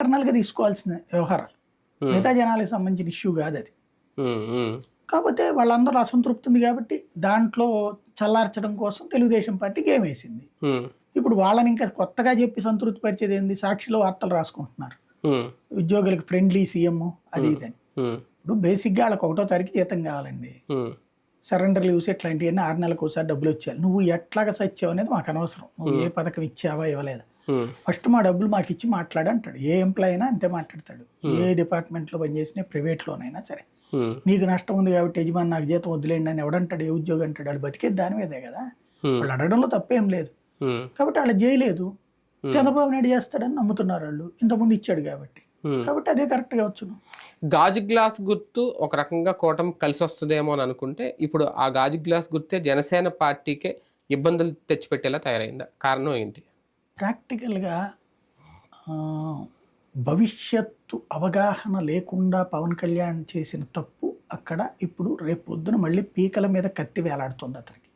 ఇంటర్నల్గా తీసుకోవాల్సిన వ్యవహారాలు. మిగతా జనాలకు సంబంధించిన ఇష్యూ కాదు అది కాకపోతే వాళ్ళందరూ అసంతృప్తి ఉంది కాబట్టి దాంట్లో చల్లార్చడం కోసం తెలుగుదేశం పార్టీ గేమ్ వేసింది. ఇప్పుడు వాళ్ళని ఇంకా కొత్తగా చెప్పి సంతృప్తి పరిచేది ఏంది? సాక్షిలో వార్తలు రాసుకుంటున్నారు. ఉద్యోగులకు ఫ్రెండ్లీ సీఎం అది ఇదని. ఇప్పుడు బేసిక్గా వాళ్ళకి ఒకటో తారీఖు జీతం కావాలండి. సరెండర్ లీవ్స్ ఇట్లాంటివన్నీ ఆరు నెలలకు ఒకసారి డబ్బులు వచ్చేయాలి. నువ్వు ఎట్లాగా సచ్చావు అనేది మాకు అనవసరం. నువ్వు ఏ పథకం ఇచ్చావా ఇవ్వలేదా. ఫస్ట్ మా డబ్బులు మాకు ఇచ్చి మాట్లాడు అంటాడు. ఏ ఎంప్లాయ్ అయినా అంతే మాట్లాడతాడు. ఏ డిపార్ట్మెంట్లో పనిచేసినా ప్రైవేట్లోనైనా సరే. ఉమ్, నీకు నష్టం ఉంది కాబట్టి యజమాని నాకు జీతం వదిలేండి అని ఎవడంటాడు? ఏ ఉద్యోగం అంటాడు? వాళ్ళు బతికేది దాని మీదే కదా. ఉమ్, వాళ్ళు అడగడంలో తప్పేం లేదు. ఉమ్, కాబట్టి వాళ్ళు చేయలేదు చంద్రబాబు నాయుడు చేస్తాడని నమ్ముతున్నారు వాళ్ళు. ఇంతకుముందు ఇచ్చాడు కాబట్టి. కాబట్టి అదే కరెక్ట్గా వచ్చును గాజు గ్లాస్ గుర్తు ఒక రకంగా కూటమి కలిసి వస్తుందేమో అని అనుకుంటే ఇప్పుడు ఆ గాజు గ్లాస్ గుర్తే జనసేన పార్టీకే ఇబ్బందులు తెచ్చిపెట్టేలా తయారైందా? కారణం ఏంటి? ప్రాక్టికల్గా భవిష్యత్తు అవగాహన లేకుండా పవన్ కళ్యాణ్ చేసిన తప్పు అక్కడ ఇప్పుడు రేపు పొద్దున మళ్ళీ పీకల మీద కత్తి వేలాడుతుంది అతనికి.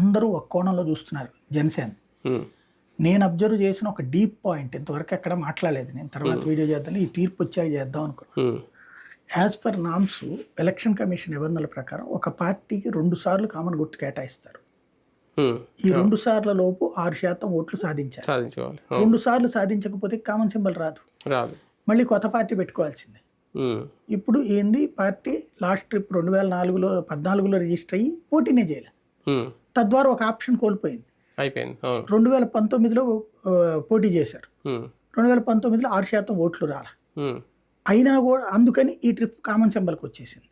అందరూ ఒక కోణంలో చూస్తున్నారు జనసేన. నేను అబ్జర్వ్ చేసిన ఒక డీప్ పాయింట్ ఇంతవరకు ఎక్కడ మాట్లాడలేదు నేను తర్వాత వీడియో చేద్దాం ఈ తీర్పు వచ్చాక చేద్దాం అనుకున్నాను as per norms election commission నిబంధనల ప్రకారం ఒక పార్టీకి రెండు సార్లు కామన్ గుర్తు కేటాయిస్తారు. ఈ రెండు సార్ల లోపు ఆరు శాతం ఓట్లు సాధించారు. సాధించుకోవాలి. అవును, రెండు సార్లు సాధించకపోతే కామన్ సింబల్ రాదు. రాదు. మళ్ళీ కొత్త పార్టీ పెట్టుకోవాల్సిందే. ఉమ్, ఇప్పుడు ఏంది? పార్టీ లాస్ట్ ట్రిప్ రెండు వేల నాలుగులో పద్నాలుగులో రిజిస్టర్ అయ్యి పోటీనే చేయాలి. తద్వారా ఒక ఆప్షన్ కోల్పోయింది. అయిపోయింది. రెండు వేల పంతొమ్మిదిలో పోటీ చేశారు. రెండు వేల పంతొమ్మిదిలో ఆరు శాతం ఓట్లు రాల. అయినా కూడా అందుకని ఈ ట్రిప్ కామన్ సింబల్కి వచ్చేసింది.